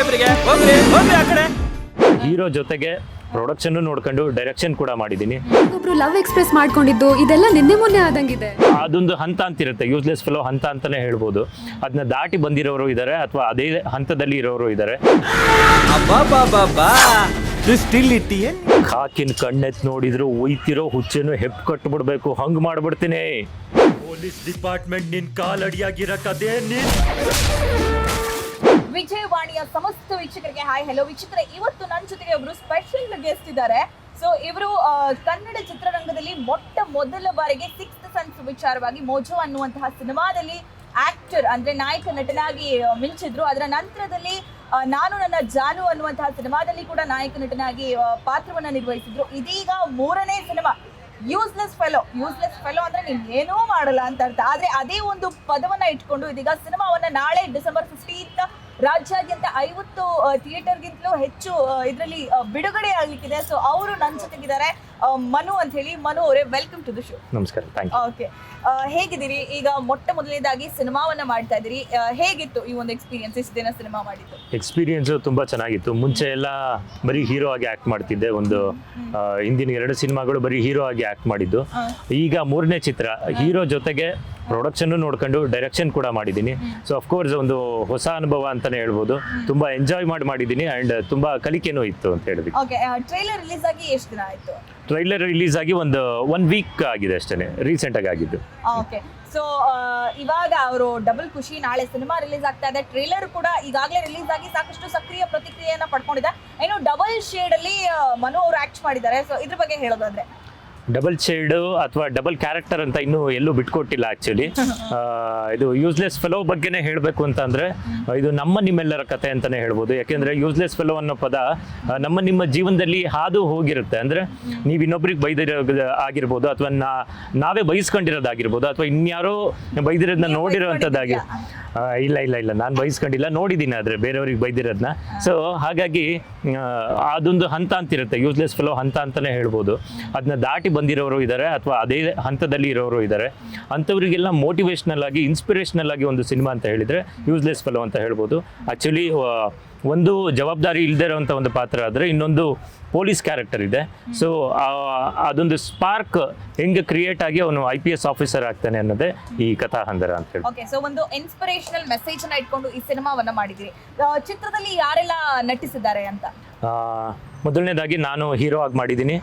ಸಾಹೇಬ್ರಿಗೆ ಹೋಗ್ರಿ ಹೋಗ್ರಿ ಆ ಕಡೆ. ಹೀರೋ ಜೊತೆಗೆ ಪ್ರೊಡಕ್ಷನ್ ನೋಡ್ಕೊಂಡು ಡೈರೆಕ್ಷನ್ ಕೂಡ ಮಾಡಿದ್ದೀನಿ. ಒಬ್ರು ಲವ್ ಎಕ್ಸ್ಪ್ರೆಸ್ ಮಾಡ್ಕೊಂಡಿದ್ದು ಇದೆಲ್ಲ ನಿನ್ನೆ ಮೊನ್ನೆ ಆದಂಗಿದೆ. ಅದೊಂದು ಹಂತ ಅಂತಿರುತ್ತೆ ಯೂಸ್ಲೆಸ್ ಫೆಲೋ ಹಂತ ಅಂತಾನೆ ಹೇಳ್ಬೋದು. ಅದನ್ನ ದಾಟಿ ಬಂದಿರೋರು ಇದ್ದಾರೆ ಅಥವಾ ಅದೇ ಹಂತದಲ್ಲಿ ಇರೋರು ಇದ್ದಾರೆ ಅಬ್ಬಾ ಸ್ಟಿಲ್ ಇಟ್ಟಿಯೇ ಕಾಕಿನ ಕಣ್ಣೆತ್ ನೋಡಿದ್ರು ಒಯ್ತಿರೋ ಹುಚ್ಚನ್ನು ಹೆಪ್ ಕಟ್ಬಿಡ್ಬೇಕು ಹಂಗ್ ಮಾಡ್ಬಿಡ್ತೀನಿ. ಪೊಲೀಸ್ ಡಿಪಾರ್ಟ್ಮೆಂಟ್ ನಿನ್ ಕಾಲಡಿಯಾಗಿರಕದೇ ನಿನ್. ವಿಜಯವಾಣಿಯ ಸಮಸ್ತ ವೀಕ್ಷಕರಿಗೆ ಹಾಯ್. ಹೆಲೋ ವೀಕ್ಷಕರೇ, ಇವತ್ತು ನನ್ನ ಜೊತೆಗೆ ಒಬ್ರು ಸ್ಪೆಷಲ್ ಗೆಸ್ಟ್ ಇದ್ದಾರೆ. ಸೊ ಇವರು ಕನ್ನಡ ಚಿತ್ರರಂಗದಲ್ಲಿ ಮೊಟ್ಟ ಮೊದಲ ಬಾರಿಗೆ ಸಿಕ್ಸ್ತ್ ಸೆನ್ಸ್ ವಿಚಾರವಾಗಿ ಮೋಜೋ ಅನ್ನುವಂತಹ ಸಿನಿಮಾದಲ್ಲಿ ಆಕ್ಟರ್ ಅಂದ್ರೆ ನಾಯಕ ನಟನಾಗಿ ಮಿಂಚಿದ್ರು. ಅದರ ನಂತರದಲ್ಲಿ ನಾನು ನನ್ನ ಜಾನು ಅನ್ನುವಂತಹ ಸಿನಿಮಾದಲ್ಲಿ ಕೂಡ ನಾಯಕ ನಟನಾಗಿ ಪಾತ್ರವನ್ನ ನಿರ್ವಹಿಸಿದ್ರು. ಇದೀಗ ಮೂರನೇ cinema useless fellow useless fellow ಅಂದ್ರೆ ನೀನ್ ಏನೂ ಮಾಡಲ್ಲ ಅಂತ ಅರ್ಥ. ಆದ್ರೆ ಅದೇ ಒಂದು ಪದವನ್ನ ಇಟ್ಕೊಂಡು ಇದೀಗ ಸಿನಿಮಾವನ್ನ ನಾಳೆ ಡಿಸೆಂಬರ್ ಫಿಫ್ಟೀನ್ತ್ ರಾಜ್ಯಾದ್ಯಂತ ಐವತ್ತು ಥಿಯೇಟರ್ಗಿಂತಲೂ ಹೆಚ್ಚು ಇದರಲ್ಲಿ ಬಿಡುಗಡೆ ಆಗ್ಲಿಕ್ಕಿದೆ. ಸೊ ಅವರು ನನ್ನ ಜೊತೆಗಿದ್ದಾರೆ. ಮನು ಅಂತ ಹೇಳಿ. ಮನು ಅವರೇ ವೆಲ್ಕಮ್ ಟು ದ ಶೋ ನಮಸ್ಕಾರ. ಓಕೆ ಹೇಗಿದ್ದೀರಿ? ಈಗ ಮೊಟ್ಟ ಮೊದಲನೇದಾಗಿ ಸಿನಿಮಾವನ್ನ ಮಾಡ್ತಾ ಇದ್ದೀರಿ. ಹೇಗಿತ್ತು ಈ ಒಂದು ಎಕ್ಸ್ಪೀರಿಯನ್ಸ್ ಇಷ್ಟು ದಿನ ಸಿನಿಮಾ ಮಾಡಿದ್ದು? ಎಕ್ಸ್ಪೀರಿಯನ್ಸ್ ತುಂಬಾ ಚೆನ್ನಾಗಿತ್ತು. ಮುಂಚೆ ಎಲ್ಲ ಬರೀ ಹೀರೋ ಆಗಿ ಆಕ್ಟ್ ಮಾಡ್ತಿದ್ದೆ. ಒಂದು ಹಿಂದಿನ ಎರಡು ಸಿನಿಮಾಗಳು ಬರೀ ಹೀರೋ ಆಗಿ ಆಕ್ಟ್ ಮಾಡಿದ್ದು. ಈಗ ಮೂರನೇ ಚಿತ್ರ ಹೀರೋ ಜೊತೆಗೆ ಪ್ರೊಡಕ್ಷನ್ ನೋಡ್ಕೊಂಡು ಡೈರೆಕ್ಷನ್ ಕೂಡ ಮಾಡಿದ್ದೀನಿ. ಸೊ ಅಫ್ಕೋರ್ಸ್ ಒಂದು ಹೊಸ ಅನುಭವ ಅಂತಾನೆ ಹೇಳ್ಬೋದು. ತುಂಬಾ ಎಂಜಾಯ್ ಮಾಡಿ ಮಾಡಿದ್ದೀನಿ ಅಂಡ್ ತುಂಬಾ ಕಲಿಕೆನೂ ಇತ್ತು ಅಂತ ಹೇಳಿದ್ವಿ. ಓಕೆ ಟ್ರೈಲರ್ ರಿಲೀಸ್ ಆಗಿ ಎಷ್ಟು ದಿನ ಆಯ್ತು? ಟ್ರೈಲರ್ ರಿಲೀಸ್ ಆಗಿ ಒಂದು ಒನ್ ವೀಕ್ ಆಗಿದೆ ಅಷ್ಟೇ ರೀಸೆಂಟ್ ಆಗಿ ಆಗಿದ್ದು. ಓಕೆ ಸೊ ಇವಾಗ ಅವರು ಡಬಲ್ ಖುಷಿ ನಾಳೆ ಸಿನಿಮಾ ರಿಲೀಸ್ ಆಗ್ತಾ ಇದೆ. ಟ್ರೇಲರ್ ಕೂಡ ಈಗಾಗಲೇ ರಿಲೀಸ್ ಆಗಿ ಸಾಕಷ್ಟು ಸಕ್ರಿಯ ಪ್ರತಿಕ್ರಿಯೆಯನ್ನು ಪಡ್ಕೊಂಡಿದೆ. ಏನು ಡಬಲ್ ಶೇಡ್ ಅಲ್ಲಿ ಮನು ಅವರು ಆಕ್ಟ್ ಮಾಡಿದ್ದಾರೆ. ಸೊ ಇದ್ರ ಬಗ್ಗೆ ಹೇಳೋದಾದ್ರೆ. ಡಬಲ್ ಶೇಡ್ ಅಥವಾ ಡಬಲ್ ಕ್ಯಾರೆಕ್ಟರ್ ಅಂತ ಇನ್ನೂ ಎಲ್ಲೂ ಬಿಟ್ಕೊಟ್ಟಿಲ್ಲ ಆಕ್ಚುಲಿ ಇದು ಯೂಸ್ಲೆಸ್ ಫೆಲೋ ಬಗ್ಗೆನೇ ಹೇಳಬೇಕು ಅಂತ ಅಂದರೆ ಇದು ನಮ್ಮ ನಿಮ್ಮೆಲ್ಲರ ಕತೆ ಅಂತಾನೆ ಹೇಳ್ಬೋದು. ಯಾಕೆಂದ್ರೆ ಯೂಸ್ಲೆಸ್ ಫೆಲೋ ಅನ್ನೋ ಪದ ನಮ್ಮ ನಿಮ್ಮ ಜೀವನದಲ್ಲಿ ಹಾದು ಹೋಗಿರುತ್ತೆ. ಅಂದ್ರೆ ನೀವು ಇನ್ನೊಬ್ರಿಗೆ ಬೈದಿರೋ ಆಗಿರ್ಬೋದು ಅಥವಾ ನಾ ನಾವೇ ಬಯಸ್ಕೊಂಡಿರೋದಾಗಿರ್ಬೋದು ಅಥವಾ ಇನ್ಯಾರೋ ಬೈದಿರೋದನ್ನ ನೋಡಿರೋವಂಥದ್ದಾಗಿ ಇಲ್ಲ ಇಲ್ಲ ಇಲ್ಲ ನಾನು ಬಯಸ್ಕೊಂಡಿಲ್ಲ ನೋಡಿದ್ದೀನಿ ಆದರೆ ಬೇರೆಯವ್ರಿಗೆ ಬೈದಿರೋದನ್ನ ಸೊ ಹಾಗಾಗಿ ಅದೊಂದು ಹಂತ ಅಂತಿರುತ್ತೆ. ಯೂಸ್ಲೆಸ್ ಫೆಲೋ ಹಂತ ಅಂತಲೇ ಹೇಳ್ಬೋದು. ಅದನ್ನ ದಾಟಿ ಬಂದಿರೋರು ಇದ್ದಾರೆ ಅಥವಾ ಅದೇ ಹಂತದಲ್ಲಿ ಇರೋರು ಇದ್ದಾರೆ ಅಂಥವರಿಗೆಲ್ಲ ಮೋಟಿವೇಶ್ನಲ್ ಆಗಿ ಇನ್ಸ್ಪಿರೇಷನಲ್ ಆಗಿ ಒಂದು ಸಿನಿಮಾ ಅಂತ ಹೇಳಿದರೆ ಯೂಸ್ಲೆಸ್ ಫಲೋ ಅಂತ ಹೇಳ್ಬೋದು. ಆ್ಯಕ್ಚುಲಿ ಒಂದು ಜವಾಬ್ದಾರಿ ಇಲ್ಲದೆ ಇರೋವಂಥ ಒಂದು ಪಾತ್ರ ಆದರೆ ಇನ್ನೊಂದು ಪೊಲೀಸ್ ಕ್ಯಾರೆಕ್ಟರ್ ಇದೆ. ಸೊ ಅದೊಂದು ಸ್ಪಾರ್ಕ್ ಹೆಂಗೆ ಕ್ರಿಯೇಟ್ ಆಗಿ ಅವನು ಐ ಪಿ ಎಸ್ ಆಫೀಸರ್ ಆಗ್ತಾನೆ ಅನ್ನೋದೇ ಈ ಕಥಾ ಹಂದರ ಅಂತ ಹೇಳಿ ಓಕೆ ಸೊ ಒಂದು ಇನ್ಸ್ಪಿರೇಷನಲ್ ಮೆಸೇಜ್ ಅನ್ನ ಇಟ್ಕೊಂಡು ಈ ಸಿನಿಮಾವನ್ನ ಮಾಡಿದ್ರಿ. ಚಿತ್ರದಲ್ಲಿ ಯಾರೆಲ್ಲ ನಟಿಸಿದ್ದಾರೆ ಅಂತ? ಮೊದಲನೇದಾಗಿ ನಾನು ಹೀರೋ ಆಗಿ ಮಾಡಿದ್ದೀನಿ.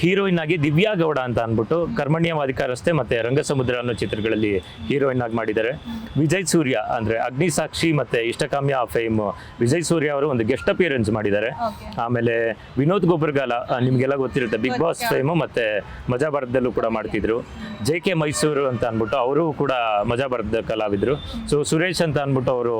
ಹೀರೋಯಿನ್ ಆಗಿ ದಿವ್ಯಾ ಗೌಡ ಅಂತ ಅಂದ್ಬಿಟ್ಟು ಕರ್ಮಣ್ಯವಾದಿಕ ರಸ್ತೆ ಮತ್ತು ರಂಗಸಮುದ್ರ ಅನ್ನೋ ಚಿತ್ರಗಳಲ್ಲಿ ಹೀರೋಯಿನ್ ಆಗಿ ಮಾಡಿದ್ದಾರೆ. ವಿಜಯ್ ಸೂರ್ಯ ಅಂದರೆ ಅಗ್ನಿಸಾಕ್ಷಿ ಮತ್ತು ಇಷ್ಟಕಾಮ್ಯ ಫೇಮ್ ವಿಜಯ್ ಸೂರ್ಯ ಅವರು ಒಂದು ಗೆಸ್ಟ್ ಅಪಿಯರೆನ್ಸ್ ಮಾಡಿದ್ದಾರೆ. ಆಮೇಲೆ ವಿನೋದ್ ಗೊಬ್ಬರಗಾಲ ನಿಮಗೆಲ್ಲ ಗೊತ್ತಿರುತ್ತೆ ಬಿಗ್ ಬಾಸ್ ಫೇಮು ಮತ್ತು ಮಜಾ ಭಾರತದಲ್ಲೂ ಕೂಡ ಮಾಡ್ತಿದ್ರು. ಜೆ ಕೆ ಮೈಸೂರು ಅಂತ ಅಂದ್ಬಿಟ್ಟು ಅವರು ಕೂಡ ಮಜಾ ಭಾರತದ ಕಲಾವಿದರು. ಸೊ ಸುರೇಶ್ ಅಂತ ಅಂದ್ಬಿಟ್ಟು ಅವರು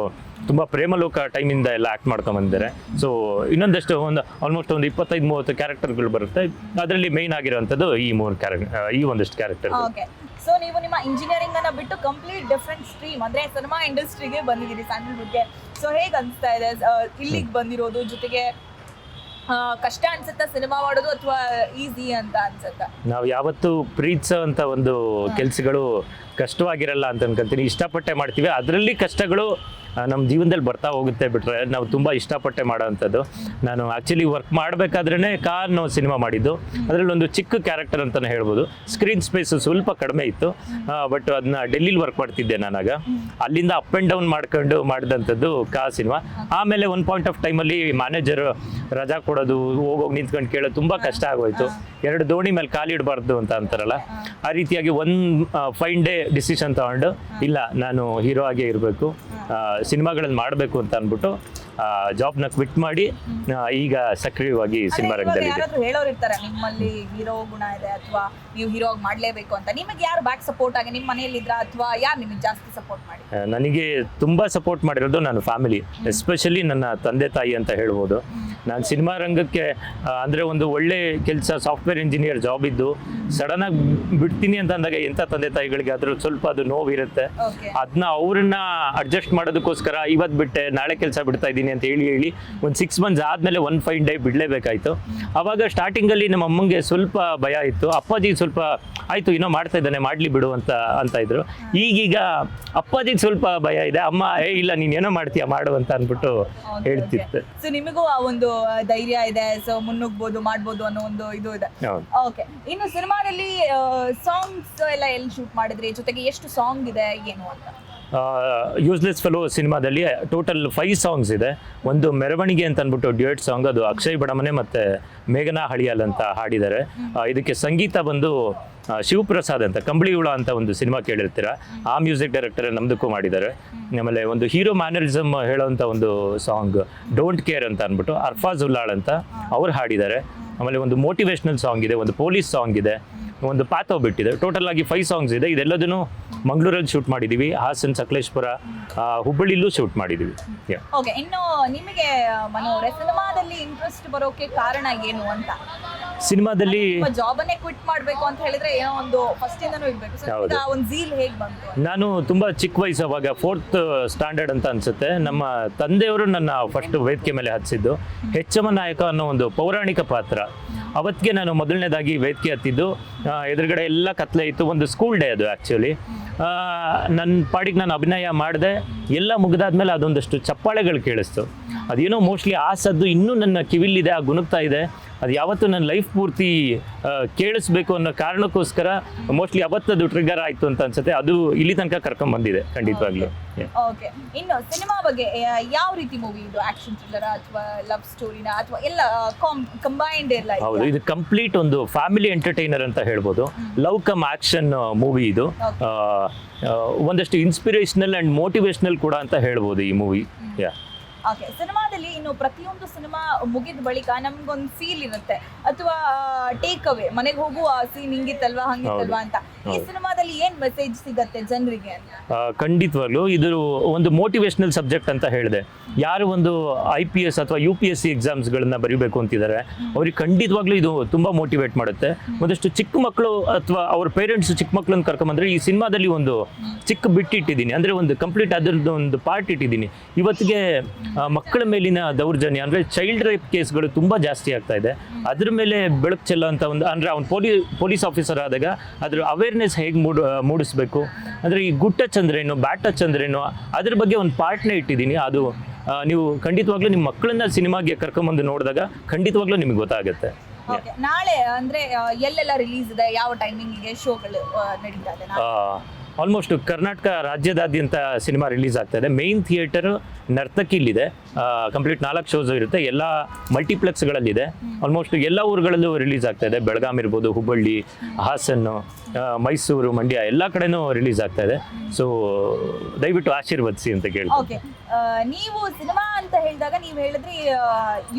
ತುಂಬ ಪ್ರೇಮಲೋಕ ಟೈಮಿಂದ ಎಲ್ಲ ಆ್ಯಕ್ಟ್ ಮಾಡ್ಕೊಂಡ್ ಬಂದಿದ್ದಾರೆ. ಸೊ ಇನ್ನೊಂದಷ್ಟು ಒಂದು ಆಲ್ಮೋಸ್ಟ್ ಒಂದು ಇಪ್ಪತ್ತೈದು ಮೂವತ್ತು ಕ್ಯಾರೆಕ್ಟರ್ಗಳು ಬರುತ್ತೆ. ಅದರಲ್ಲಿ ಮೇನ್ ಆಗಿರುವಂಥದ್ದು ಈ ಮೂರು ಕ್ಯಾರೆಕ್ಟರ್ ಈ ಒಂದಿಷ್ಟು ಕ್ಯಾರೆಕ್ಟರ್ ಓಕೆ ಸೊ ನೀವು ನಿಮ್ಮ ಇಂಜಿನಿಯರಿಂಗ್ ಅನ್ನ ಬಿಟ್ಟು ಕಂಪ್ಲೀಟ್ ಡಿಫ್ರೆಂಟ್ ಸ್ಟ್ರೀಮ್ ಅಂದ್ರೆ ಸಿನಿಮಾ ಇಂಡಸ್ಟ್ರಿಗೆ ಬಂದಿದ್ದೀರಿ ಸ್ಯಾಂಡಲ್ವುಡ್ಗೆ ಸೊ ಹೇಗೆ ಅನಿಸ್ತಾ ಇದೆ? ಇಲ್ಲಿಗೆ ಬಂದಿರೋದು ಜೊತೆಗೆ ಕಷ್ಟ ಅನ್ಸುತ್ತಾ ಸಿನಿಮಾ ಮಾಡೋದು ಅಥವಾ ಈಸಿ ಅಂತ ಅನ್ಸುತ್ತಾ? ನಾವು ಯಾವತ್ತು ಪ್ರೀತಿಸುವಂತ ಒಂದು ಕೆಲಸಗಳು ಕಷ್ಟವಾಗಿರಲ್ಲ ಅಂತ ಅನ್ಕೊಂತೀನಿ. ಇಷ್ಟಪಟ್ಟೆ ಮಾಡ್ತೀವಿ. ಅದರಲ್ಲಿ ಕಷ್ಟಗಳು ನಮ್ಮ ಜೀವನದಲ್ಲಿ ಬರ್ತಾ ಹೋಗುತ್ತೆ ಬಿಟ್ರೆ ನಾವು ತುಂಬ ಇಷ್ಟಪಟ್ಟೆ ಮಾಡೋವಂಥದ್ದು. ನಾನು ಆ್ಯಕ್ಚುಲಿ ವರ್ಕ್ ಮಾಡಬೇಕಾದ್ರೇ ಕಾರ್ ನಾವು ಸಿನಿಮಾ ಮಾಡಿದ್ದು. ಅದರಲ್ಲಿ ಒಂದು ಚಿಕ್ಕ ಕ್ಯಾರೆಕ್ಟರ್ ಅಂತಲೇ ಹೇಳ್ಬೋದು. ಸ್ಕ್ರೀನ್ ಸ್ಪೇಸ್ ಸ್ವಲ್ಪ ಕಡಿಮೆ ಇತ್ತು. ಬಟ್ ಅದನ್ನ ಡೆಲ್ಲಿಲಿ ವರ್ಕ್ ಮಾಡ್ತಿದ್ದೆ ನಾನಾಗ. ಅಲ್ಲಿಂದ ಅಪ್ ಆ್ಯಂಡ್ ಡೌನ್ ಮಾಡ್ಕೊಂಡು ಮಾಡಿದಂಥದ್ದು ಕಾ ಸಿನಿಮಾ ಆಮೇಲೆ ಒನ್ ಪಾಯಿಂಟ್ ಆಫ್ ಟೈಮಲ್ಲಿ ಮ್ಯಾನೇಜರ್ ರಜಾ ಕೊಡೋದು, ಹೋಗೋಗಿ ನಿಂತ್ಕೊಂಡು ಕೇಳೋದು ತುಂಬ ಕಷ್ಟ ಆಗೋಯ್ತು. ಎರಡು ದೋಣಿ ಮೇಲೆ ಕಾಲಿಡಬಾರ್ದು ಅಂತ ಅಂತಾರಲ್ಲ. ಆ ರೀತಿಯಾಗಿ ಒಂದು ಫೈನ್ ಡೇ ಡಿಸಿಷನ್ ತಗೊಂಡು ಇಲ್ಲ, ನಾನು ಹೀರೋ ಆಗೇ ಇರಬೇಕು. ಸಿನಿಮಾಗಳನ್ನು ಮಾಡಬೇಕು ಅಂತ ಅಂದ್ಬಿಟ್ಟು ಜಾಬ್ನ ಕ್ವಿಟ್ ಮಾಡಿ ಈಗ ಸಕ್ರಿಯವಾಗಿ ಸಿನಿಮಾ ರಂಗದಲ್ಲಿ ಯಾರಾದ್ರೂ ಹೇಳೋರು ಇರ್ತಾರೆ ನಿಮ್ಮಲ್ಲಿ ಹೀರೋ ಗುಣ ಇದೆ ಅಥವಾ ನೀವು ಹೀರೋ ಆಗಿ ಮಾಡ್ಲೇಬೇಕು ಅಂತ. ನಿಮಗೆ ಯಾರು ಬ್ಯಾಕ್ ಸಪೋರ್ಟ್ ಆಗಿ ನಿಮ್ಮ ಮನೆಯಲ್ಲಿ ಇದ್ರ ಅಥವಾ ಯಾರು ನಿಮಗೆ ಜಾಸ್ತಿ ಸಪೋರ್ಟ್ ಮಾಡಿ ನನಗೆ ತುಂಬಾ ಸಪೋರ್ಟ್ ಮಾಡಿರೋದು ನನ್ನ ಫ್ಯಾಮಿಲಿ ಎಸ್ಪೆಷಲಿ ನನ್ನ ತಂದೆ ತಾಯಿ ಅಂತ ಹೇಳ್ಬೋದು. ನಾನು ಸಿನಿಮಾ ರಂಗಕ್ಕೆ ಅಂದ್ರೆ ಒಂದು ಒಳ್ಳೆ ಕೆಲಸ ಸಾಫ್ಟ್ವೇರ್ ಇಂಜಿನಿಯರ್ ಜಾಬ್ ಇದ್ದು ಸಡನ್ನಾಗಿ ಬಿಡ್ತೀನಿ ಅಂತ ಅಂದಾಗ ಎಂಥ ತಂದೆ ತಾಯಿಗಳಿಗೆ ಅದ್ರಲ್ಲಿ ಸ್ವಲ್ಪ ಅದು ನೋವಿರುತ್ತೆ. ಅದನ್ನ ಅವ್ರನ್ನ ಅಡ್ಜಸ್ಟ್ ಮಾಡೋದಕ್ಕೋಸ್ಕರ ಇವತ್ತು ಬಿಟ್ಟೆ ನಾಳೆ ಕೆಲಸ ಬಿಡ್ತಾ ಇದ್ದೀನಿ ಇದ್ದೀನಿ ಅಂತ ಹೇಳಿ ಹೇಳಿ ಒಂದು ಸಿಕ್ಸ್ ಮಂತ್ಸ್ ಆದಮೇಲೆ ಒನ್ ಫೈವ್ ಡೇ ಬಿಡಲೇಬೇಕಾಯ್ತು. ಆವಾಗ ಸ್ಟಾರ್ಟಿಂಗಲ್ಲಿ ನಮ್ಮ ಅಮ್ಮಂಗೆ ಸ್ವಲ್ಪ ಭಯ ಇತ್ತು. ಅಪ್ಪಾಜಿ ಸ್ವಲ್ಪ ಆಯಿತು ಇನ್ನೂ ಮಾಡ್ತಾ ಇದ್ದಾನೆ ಮಾಡಲಿ ಬಿಡು ಅಂತ ಅಂತ ಇದ್ರು. ಈಗೀಗ ಅಪ್ಪಾಜಿಗೆ ಸ್ವಲ್ಪ ಭಯ ಇದೆ. ಅಮ್ಮ ಏ ಇಲ್ಲ ನೀನು ಏನೋ ಮಾಡ್ತೀಯ ಮಾಡು ಅಂತ ಅಂದ್ಬಿಟ್ಟು ಹೇಳ್ತಿತ್ತು. ಸೊ ನಿಮಗೂ ಆ ಒಂದು ಧೈರ್ಯ ಇದೆ. ಸೊ ಮುನ್ನುಗ್ಬೋದು ಮಾಡ್ಬೋದು ಅನ್ನೋ ಒಂದು ಇದು ಇದೆ. ಓಕೆ ಇನ್ನು ಸಿನಿಮಾದಲ್ಲಿ ಸಾಂಗ್ಸ್ ಎಲ್ಲ ಎಲ್ಲಿ ಶೂಟ್ ಮಾಡಿದ್ರಿ? ಜೊತೆಗೆ ಎಷ್ಟು ಸಾಂಗ್ ಇದೆ ಏನು ಅಂತ? ಯೂಸ್ಲೆಸ್ ಫೆಲೋ ಸಿನಿಮಾದಲ್ಲಿ ಟೋಟಲ್ ಫೈವ್ ಸಾಂಗ್ಸ್ ಇದೆ. ಒಂದು ಮೆರವಣಿಗೆ ಅಂತ ಅಂದ್ಬಿಟ್ಟು ಡ್ಯೂಯೆಟ್ ಸಾಂಗ್ ಅದು ಅಕ್ಷಯ್ ಬಡಮನೆ ಮತ್ತು ಮೇಘನಾ ಹಳಿಯಾಲ್ ಅಂತ ಹಾಡಿದ್ದಾರೆ. ಇದಕ್ಕೆ ಸಂಗೀತ ಬಂದು ಶಿವಪ್ರಸಾದ್ ಅಂತ, ಕಂಬಳಿ ಹುಳ ಅಂತ ಒಂದು ಸಿನಿಮಾ ಕೇಳಿರ್ತೀರ? ಆ ಮ್ಯೂಸಿಕ್ ಡೈರೆಕ್ಟರ್ ನಮ್ದಕ್ಕೂ ಮಾಡಿದ್ದಾರೆ. ಆಮೇಲೆ ಒಂದು ಹೀರೋ ಮ್ಯಾನರಿಸಮ್ ಹೇಳೋವಂಥ ಒಂದು ಸಾಂಗ್ ಡೋಂಟ್ ಕೇರ್ ಅಂತ ಅಂದ್ಬಿಟ್ಟು ಅರ್ಫಾಜ್ ಉಲ್ಲಾಳ್ ಅಂತ ಅವ್ರು ಹಾಡಿದ್ದಾರೆ. ಆಮೇಲೆ ಒಂದು ಮೋಟಿವೇಶ್ನಲ್ ಸಾಂಗ್ ಇದೆ, ಒಂದು ಪೊಲೀಸ್ ಸಾಂಗ್ ಇದೆ. ಒಂದು ಪಾತವ್ ಬಿಟ್ಟಿದೆ ಟೋಟಲ್ ಆಗಿ ಫೈವ್ ಸಾಂಗ್ಸ್ ಇದೆ. ಇದೆಲ್ಲದನ್ನು ಮಂಗಳೂರಲ್ಲಿ ಶೂಟ್ ಮಾಡಿದ್ದೀವಿ ಹಾಸನ್, ಸಕಲೇಶ್ಪುರ ಹುಬ್ಬಳ್ಳಿಲೂ ಶೂಟ್ ಮಾಡಿದ್ದೀವಿ ಓಕೆ ಇನ್ನು ನಿಮಗೆ ಮನೋರೆ ಸಿನಿಮಾದಲ್ಲಿ ಇಂಟ್ರೆಸ್ಟ್ ಬರೋಕೆ ಕಾರಣ ಏನು ಅಂತ? ಸಿನಿಮಾದಲ್ಲಿ ಜಾಬ್ ಅನ್ನೇ ಕ್ವಿಟ್ ಮಾಡಬೇಕು ಅಂತ ಹೇಳಿದ್ರೆ ಏನೋ ಒಂದು ಫಸ್ಟ್ ಇಂದನೂ ಇರಬೇಕು. ಸೊ ಆ ಒಂದು ಝೀಲ್ ಹೇಗೆ ಬಂತು? ನಾನು ತುಂಬ ಚಿಕ್ಕ ವಯಸ್ಸು ಅವಾಗ ಫೋರ್ತ್ ಸ್ಟ್ಯಾಂಡರ್ಡ್ ಅಂತ ಅನ್ಸುತ್ತೆ. ನಮ್ಮ ತಂದೆಯವರು ನನ್ನ ಫಸ್ಟ್ ವೇದಿಕೆ ಮೇಲೆ ಹಚ್ಚಿದ್ದು ಹೆಚ್ಚಮ ನಾಯಕ ಅನ್ನೋ ಒಂದು ಪೌರಾಣಿಕ ಪಾತ್ರ. ಅವತ್ತಿಗೆ ನಾನು ಮೊದಲನೇದಾಗಿ ವೇದಿಕೆ ಹತ್ತಿದ್ದು. ಆ, ಎದುರುಗಡೆ ಎಲ್ಲ ಕತ್ಲೆ ಇತ್ತು. ಒಂದು ಸ್ಕೂಲ್ ಡೇ ಅದು ಆ್ಯಕ್ಚುಲಿ ನನ್ನ ಪಾಡಿಗೆ ನಾನು ಅಭಿನಯ ಮಾಡಿದೆ. ಎಲ್ಲ ಮುಗಿದಾದ್ಮೇಲೆ ಅದೊಂದಷ್ಟು ಚಪ್ಪಾಳೆಗಳು ಕೇಳಿಸ್ತು. ಅದೇನೋ ಮೋಸ್ಟ್ಲಿ ಆ ಸದ್ದು ಇನ್ನೂ ನನ್ನ ಕಿವಿಲಿದೆ ಆ ಗುಣಗ್ತಾ ಇದೆ. ಅದು ಯಾವತ್ತೂ ನನ್ನ ಲೈಫ್ ಪೂರ್ತಿ ಕೇಳಿಸ್ಬೇಕು ಅನ್ನೋ ಕಾರಣಕ್ಕೋಸ್ಕರ ಮೋಸ್ಟ್ಲಿ ಅವತ್ತದು ಟ್ರಿಗರ್ ಆಯಿತು ಅಂತ ಅನ್ಸುತ್ತೆ. ಅದು ಇಲ್ಲಿ ತನಕ ಕರ್ಕೊಂಡ್ ಬಂದಿದೆ ಖಂಡಿತವಾಗ್ಲೂ ಓಕೆ ಇನ್ನು ಸಿನಿಮಾ ಬಗ್ಗೆ ಯಾವ ರೀತಿ ಮೂವಿ ಇದು ಆಕ್ಷನ್ ಥ್ರಿಲ್ಲರ್ ಅಥವಾ ಲವ್ ಸ್ಟೋರಿನ ಅಥವಾ ಎಲ್ಲ ಕಂಬೈನ್ಡ್ ಎಲ್ಲ? ಹೌದು ಇದು ಕಂಪ್ಲೀಟ್ ಒಂದು ಫ್ಯಾಮಿಲಿ ಎಂಟರ್ಟೈನರ್ ಅಂತ ಹೇಳ್ಬೋದು. ಲವ್ ಕಮ್ ಆಕ್ಷನ್ ಮೂವಿ ಇದು. ಒಂದಷ್ಟು ಇನ್ಸ್ಪಿರೇಷನಲ್ ಅಂಡ್ ಮೋಟಿವೇಶನಲ್ ಕೂಡ ಅಂತ ಹೇಳ್ಬೋದು ಈ ಮೂವಿ ಯಾ ಓಕೆ ಸಿನಿಮಾದಲ್ಲಿ ಇನ್ನು ಪ್ರತಿಯೊಂದು ಸಿನಿಮಾ ಮುಗಿದ ಬಳಿಕ ನಮ್ಗೊಂದು ಫೀಲ್ ಇರುತ್ತೆ. ಅಥವಾ ಟೇಕ್ ಅವೇ ಮನೆಗೆ ಹೋಗುವ ಆ ಸೀನ್ ಹಿಂಗಿತ್ತಲ್ವಾ ಹಂಗಿತ್ತಲ್ವಾ ಅಂತ. ಈ ಸಿನಿಮಾದಲ್ಲಿ ಏನ್ ಮೆಸೇಜ್ ಸಿಗತ್ತೆ ಜನರಿಗೆ ಅಂತ? ಖಂಡಿತವಾಗ್ಲೂ ಇದು ಒಂದು ಮೋಟಿವೇಶನಲ್ ಸಬ್ಜೆಕ್ಟ್ ಅಂತ ಹೇಳಿದೆ. ಯಾರು ಒಂದು ಐ ಪಿ ಎಸ್ ಅಥವಾ ಯು ಪಿ ಎಸ್ ಸಿ ಎಕ್ಸಾಮ್ಸ್ಗಳನ್ನ ಬರೀಬೇಕು ಅಂತಿದ್ದಾರೆ ಅವ್ರಿಗೆ ಖಂಡಿತವಾಗ್ಲೂ ಇದು ತುಂಬಾ ಮೋಟಿವೇಟ್ ಮಾಡುತ್ತೆ. ಒಂದಷ್ಟು ಚಿಕ್ಕ ಮಕ್ಕಳು ಅಥವಾ ಅವ್ರ ಪೇರೆಂಟ್ಸ್ ಚಿಕ್ಕ ಮಕ್ಕಳನ್ನ ಕರ್ಕೊಂಬಂದ್ರೆ ಈ ಸಿನಿಮಾದಲ್ಲಿ ಒಂದು ಚಿಕ್ಕ ಬಿಟ್ಟಿಟ್ಟಿದ್ದೀನಿ ಅಂದರೆ ಒಂದು ಕಂಪ್ಲೀಟ್ ಅದರದ್ದು ಒಂದು ಪಾರ್ಟ್ ಇಟ್ಟಿದ್ದೀನಿ. ಇವತ್ತಿಗೆ ಮಕ್ಕಳ ಮೇಲಿನ ದೌರ್ಜನ್ಯ ಅಂದರೆ ಚೈಲ್ಡ್ ರೇಪ್ ಕೇಸ್ಗಳು ತುಂಬ ಜಾಸ್ತಿ ಆಗ್ತಾ ಇದೆ. ಅದ್ರ ಮೇಲೆ ಬೆಳಕು ಅಂತ ಒಂದು ಅಂದರೆ ಅವ್ನು ಪೊಲೀ ಪೊಲೀಸ್ ಆಫೀಸರ್ ಆದಾಗ ಅದ್ರ ಅವೇರ್ನೆಸ್ ಹೇಗೆ ಮೂಡ್ ಮೂಡಿಸ್ಬೇಕು? ಅಂದರೆ ಈ ಗುಡ್ ಟಚ್ ಅಂದ್ರೇನು ಬ್ಯಾಡ್ ಟಚ್ ಅಂದ್ರೇನು ಅದ್ರ ಬಗ್ಗೆ ಒಂದು ಪಾರ್ಟ್ನೇ ಇಟ್ಟಿದ್ದೀನಿ. ಅದು ನೀವು ಖಂಡಿತವಾಗ್ಲೂ ನಿಮ್ಮ ಮಕ್ಕಳನ್ನ ಸಿನಿಮಾಗೆ ಕರ್ಕೊಂಬಂದು ನೋಡಿದಾಗ ಖಂಡಿತವಾಗ್ಲೂ ನಿಮಗೆ ಗೊತ್ತಾಗುತ್ತೆ. ನಾಳೆ ಅಂದ್ರೆ ಎಲ್ಲೆಲ್ಲ ರಿಲೀಸ್ ಇದೆ? ಯಾವ ಟೈಮಿಂಗ್ ಶೋಗಳು ನಡೀತಾ ಇದೆ? ಆಲ್ಮೋಸ್ಟ್ ಕರ್ನಾಟಕ ರಾಜ್ಯದಾದ್ಯಂತ ಸಿನಿಮಾ ರಿಲೀಸ್ ಆಗ್ತಾ ಇದೆ. ಮೇನ್ ಥಿಯೇಟರ್ ಇಲ್ಲಿದೆ. ಕಂಪ್ಲೀಟ್ ನಾಲ್ಕು ಶೋಸ್ ಇರುತ್ತೆ. ಎಲ್ಲ ಮಲ್ಟಿಪ್ಲೆಕ್ಸ್ಗಳಲ್ಲಿದೆ ಆಲ್ಮೋಸ್ಟ್ ಎಲ್ಲ ಊರುಗಳಲ್ಲೂ ರಿಲೀಸ್ ಆಗ್ತಾ ಇದೆ. ಬೆಳಗಾಂ ಇರ್ಬೋದು, ಹುಬ್ಬಳ್ಳಿ, ಹಾಸನ್ನು ಮೈಸೂರು, ಮಂಡ್ಯ ಎಲ್ಲ ಕಡೆನೂ ರಿಲೀಸ್ ಆಗ್ತಾ ಇದೆ. ಸೊ ದಯವಿಟ್ಟು ಆಶೀರ್ವದಿಸಿ ಅಂತ ಕೇಳ್ತೀನಿ. ಓಕೆ ನೀವು ಸಿನಿಮಾ ಅಂತ ಹೇಳಿದಾಗ ನೀವು ಹೇಳಿದ್ರಿ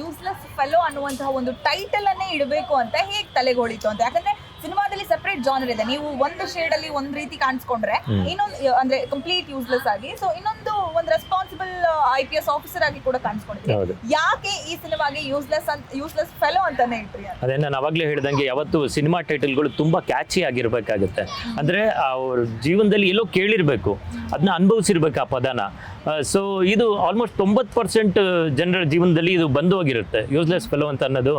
ಯೂಸ್ಲೆಸ್ ಫೆಲೋ ಅನ್ನುವಂತಹ ಒಂದು ಟೈಟಲ್ ಅನ್ನೇ ಇಡಬೇಕು ಅಂತ ಹೇಗೆ ತಲೆಗೋಳಿತು ಅಂತ. ಯಾಕಂದ್ರೆ ಸಿನಿಮಾದಲ್ಲಿ ಸೆಪರೇಟ್ ಜಾನರ್ ಇದೆ. ನೀವು ಒಂದು ಶೇಡ್ ಅಲ್ಲಿ ಒಂದ್ ರೀತಿ ಕಾಣಿಸ್ಕೊಂಡ್ರೆ ಇನ್ನೊಂದು ಅಂದ್ರೆ ಕಂಪ್ಲೀಟ್ ಯೂಸ್ಲೆಸ್ ಆಗಿ ಸೊ ಇನ್ನೊಂದು ಒಂದು responsible I P S officer ಆಗಿ ಕೂಡ ಕಾಣಿಸ್ಕೊಂಡಿದ್ರಿ ಯಾಕೆ ಈ ಸಿನಿಮಾಗೆ ಯೂಸ್ಲೆಸ್ ಅಂತ ಯೂಸ್ಲೆಸ್ ಫೆಲೋ ಅಂತಾನೆ ಇಟ್ರಿ ಅಂತ? ಅದೇ ನಾನು ಅವಾಗಲೇ ಹೇಳ್ದಂಗೆ ಯಾವತ್ತು ಸಿನಿಮಾ ಟೈಟಲ್ಗಳು ತುಂಬಾ ಕ್ಯಾಚಿ ಆಗಿರ್ಬೇಕಾಗುತ್ತೆ. ಅಂದ್ರೆ ಅವ್ರ ಜೀವನದಲ್ಲಿ ಎಲ್ಲೋ ಕೇಳಿರ್ಬೇಕು ಅದನ್ನ ಅನುಭವಿಸಿರ್ಬೇಕು ಆ ಪದನ. ಸೊ ಇದು ಆಲ್ಮೋಸ್ಟ್ ತೊಂಬತ್ತು ಪರ್ಸೆಂಟ್ ಜನರ ಜೀವನದಲ್ಲಿ ಇದು ಬಂದು ಹೋಗಿರುತ್ತೆ. ಯೂಸ್ಲೆಸ್ ಫೆಲೋ ಅಂತ ಅನ್ನೋದು